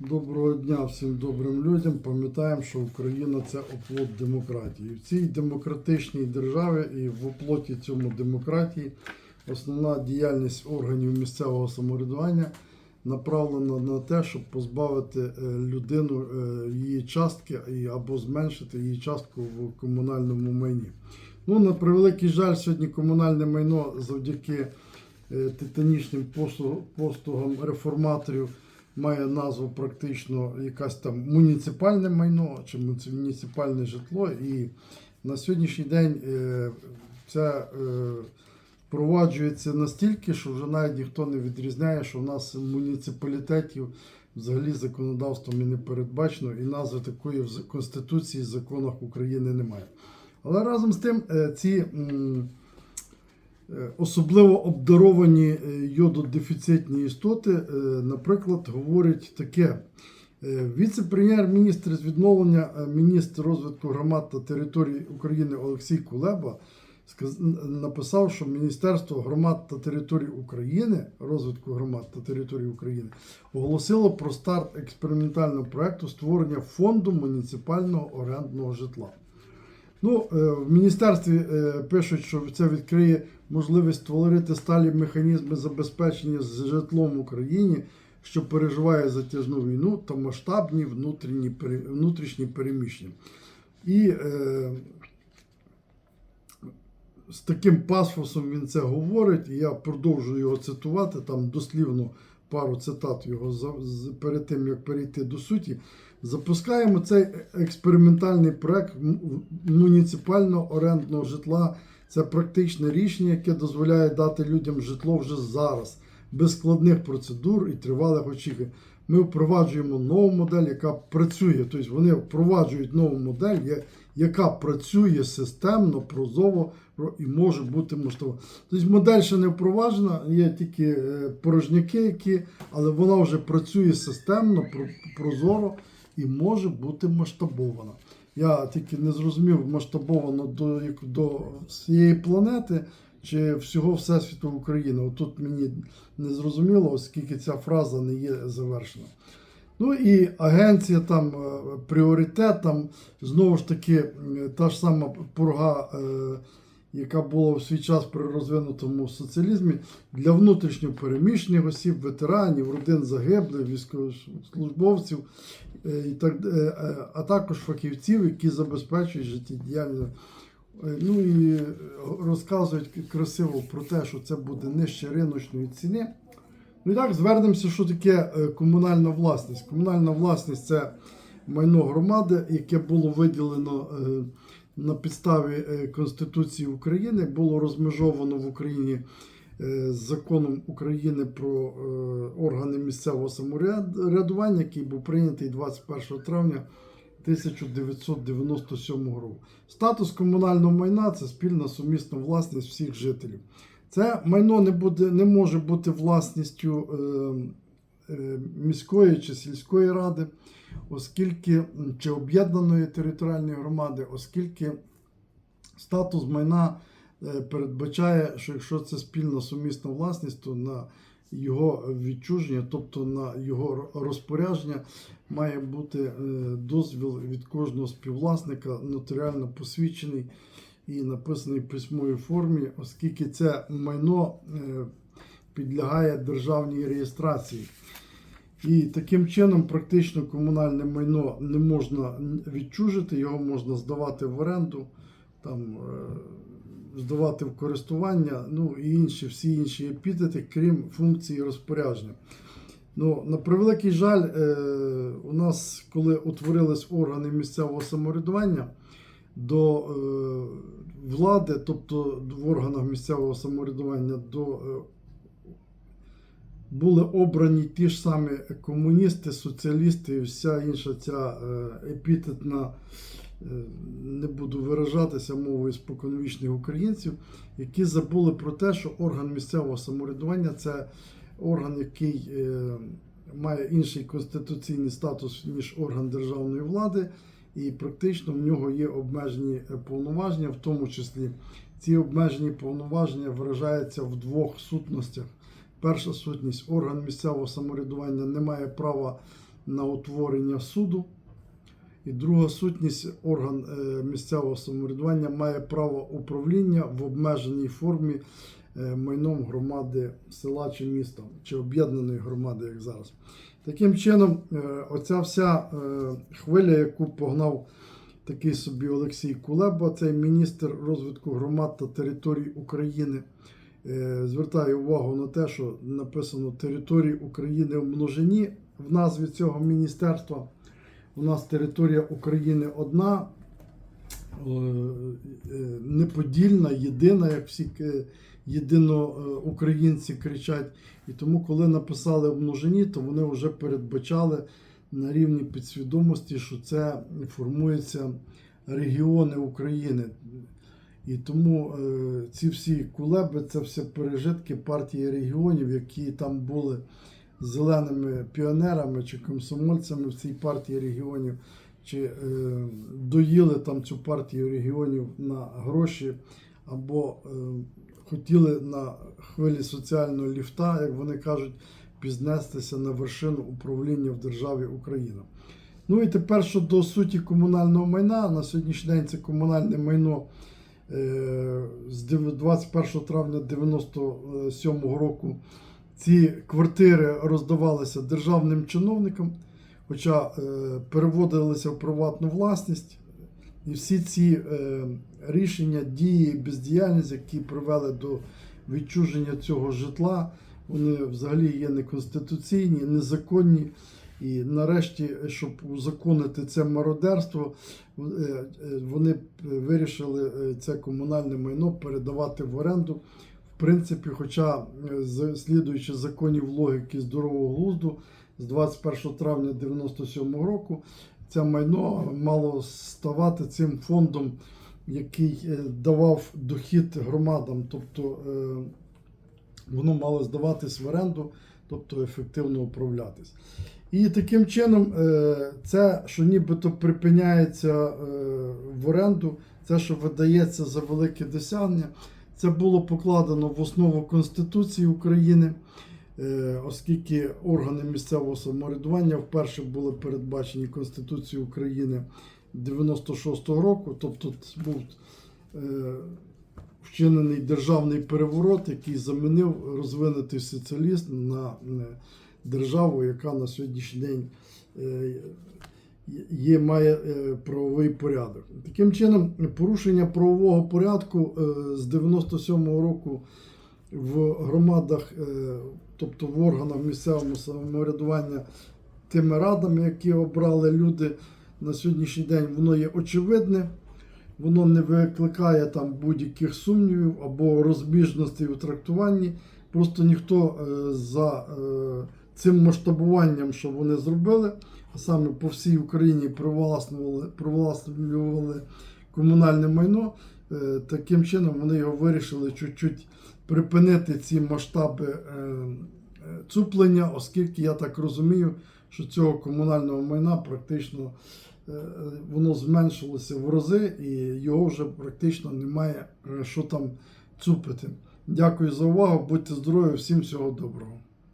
Доброго дня всім добрим людям. Пам'ятаємо, що Україна це оплот демократії. В цій демократичній державі і в оплоті цьому демократії основна діяльність органів місцевого самоврядування направлена на те, щоб позбавити е, людину е, її частки або зменшити її частку в комунальному майні. Ну, на превеликий жаль, сьогодні комунальне майно завдяки е, титанічним послуг- послугам реформаторів має назву практично якась там муніципальне майно чи муніципальне житло. І на сьогоднішній день це е, впроваджується настільки, що вже навіть ніхто не відрізняє, що в нас муніципалітетів взагалі законодавством і не передбачено, і назви такої в Конституції, законах України немає. Але разом з тим е, ці особливо обдаровані е, йододефіцитні істоти, е, наприклад, говорять таке. Е, Віце-прем'єр-міністр з відновлення, е, міністр розвитку громад та територій України Олексій Кулеба написав, що Міністерство громад та територій України, розвитку громад та територій України, оголосило про старт експериментального проекту створення фонду муніципального орендного житла. Ну, е, в міністерстві е, пишуть, що це відкриє можливість створити сталі механізми забезпечення з житлом в Україні, що переживає затяжну війну та масштабні внутрішні, внутрішні переміщення. І е, з таким пафосом він це говорить, і я продовжую його цитувати, там дослівно пару цитат його з- перед тим, як перейти до суті. Запускаємо цей експериментальний проект муніципального орендного житла. Це практичне рішення, яке дозволяє дати людям житло вже зараз, без складних процедур і тривалих очікувань. Ми впроваджуємо нову модель, яка працює. Тобто вони впроваджують нову модель, яка працює системно, прозоро і може бути масштабна. Тобто модель ще не впроваджена, є тільки е, порожняки, які, але вона вже працює системно, про- прозоро і може бути масштабована. Я тільки не зрозумів, масштабовано до, до всієї планети чи всього Всесвіту України. Отут мені не зрозуміло, оскільки ця фраза не є завершена. Ну і агенція там е, пріоритет, там знову ж таки та ж сама пурга, е, яка була в свій час при розвинутому соціалізмі для внутрішньо переміщених осіб, ветеранів, родин загиблих, військовослужбовців, е, е, е, а також фахівців, які забезпечують життєдіяльність. Ну і розказують красиво про те, що це буде нижче риночної ціни. Ну і так, звернемося, що таке комунальна власність. Комунальна власність це майно громади, яке було виділено на підставі е, Конституції України, було розмежовано в Україні е, законом України про е, органи місцевого самоврядування, який був прийнятий 21 травня 1997 року. Статус комунального майна це спільна сумісна власність всіх жителів. Це майно не, буде, не може бути власністю міської чи сільської ради, оскільки чи об'єднаної територіальної громади, оскільки статус майна е, передбачає, що якщо це спільна сумісна власність, то на його відчуження, тобто на його розпорядження, має бути е, дозвіл від кожного співвласника нотаріально посвідчений і написаний в письмовій формі, оскільки це майно е, підлягає державній реєстрації. І таким чином практично комунальне майно не можна відчужити, його можна здавати в оренду, там, е, здавати в користування, ну і інші, всі інші епітети, крім функції розпорядження. Ну, на превеликий жаль, е, у нас, коли утворились органи місцевого самоврядування, до е, влади, тобто в органах місцевого самоврядування, до, були обрані ті ж самі комуністи, соціалісти і вся інша ця е, епітетна, е, не буду виражатися мовою споконвічних українців, які забули про те, що орган місцевого самоврядування це орган, який е, має інший конституційний статус, ніж орган державної влади і практично в нього є обмежені повноваження, в тому числі ці обмежені повноваження виражаються в двох сутностях. Перша сутність орган місцевого самоврядування не має права на утворення суду. І друга сутність орган е, місцевого самоврядування має право управління в обмеженій формі е, майном громади села чи міста, чи об'єднаної громади, як зараз. Таким чином, е, оця вся хвиля, яку погнав такий собі Олексій Кулеба, цей міністр розвитку громад та територій України. Е, Звертаю увагу на те, що написано території України в множині в назві цього міністерства. У нас територія України одна, е, е, неподільна, єдина, як всі е, єдиноукраїнці кричать. І тому, коли написали в множині, то вони вже передбачали на рівні підсвідомості, що це формуються регіони України. І тому е, ці всі кулеби це все пережитки партії регіонів, які там були зеленими піонерами чи комсомольцями в цій партії регіонів, чи е, доїли там цю партію регіонів на гроші, або е, хотіли на хвилі соціального ліфта, як вони кажуть, пізнестися на вершину управління в державі Україна. Ну і тепер щодо суті комунального майна, на сьогоднішній день це комунальне майно з 21 травня 97 року ці квартири роздавалися державним чиновникам, хоча е, переводилися в приватну власність. І всі ці е, рішення, дії, бездіяльність, які привели до відчуження цього житла, вони взагалі є неконституційні, незаконні. І нарешті, щоб узаконити це мародерство, е, е, вони вирішили е, це комунальне майно передавати в оренду. В принципі, хоча, слідуючи законів логіки здорового глузду, з 21 травня 97 року це майно мало ставати цим фондом, який давав дохід громадам, тобто воно мало здаватись в оренду, тобто ефективно управлятись. І таким чином, е, це, що нібито припиняється е, в оренду, це, що видається за велике досягнення, це було покладено в основу Конституції України, е, оскільки органи місцевого самоврядування вперше були передбачені Конституцією України 96-го року, тобто був вчинений державний переворот, який замінив розвинутий соціалізм на державу, яка на сьогоднішній день е, є, має е, правовий порядок. Таким чином, порушення правового порядку е, з 97-го року в громадах, тобто в органах місцевого самоврядування, тими радами, які обрали люди на сьогоднішній день, воно є очевидне. Воно не викликає там будь-яких сумнівів або розбіжностей у трактуванні. Просто ніхто за цим масштабуванням, що вони зробили, а саме по всій Україні привласнювали, привласнювали комунальне майно, е, таким чином вони його вирішили чуть-чуть припинити ці масштаби е, е, цуплення, оскільки я так розумію, що цього комунального майна практично воно зменшилося в рази і його вже практично немає що там цупити. Дякую за увагу, будьте здорові, всім всього доброго.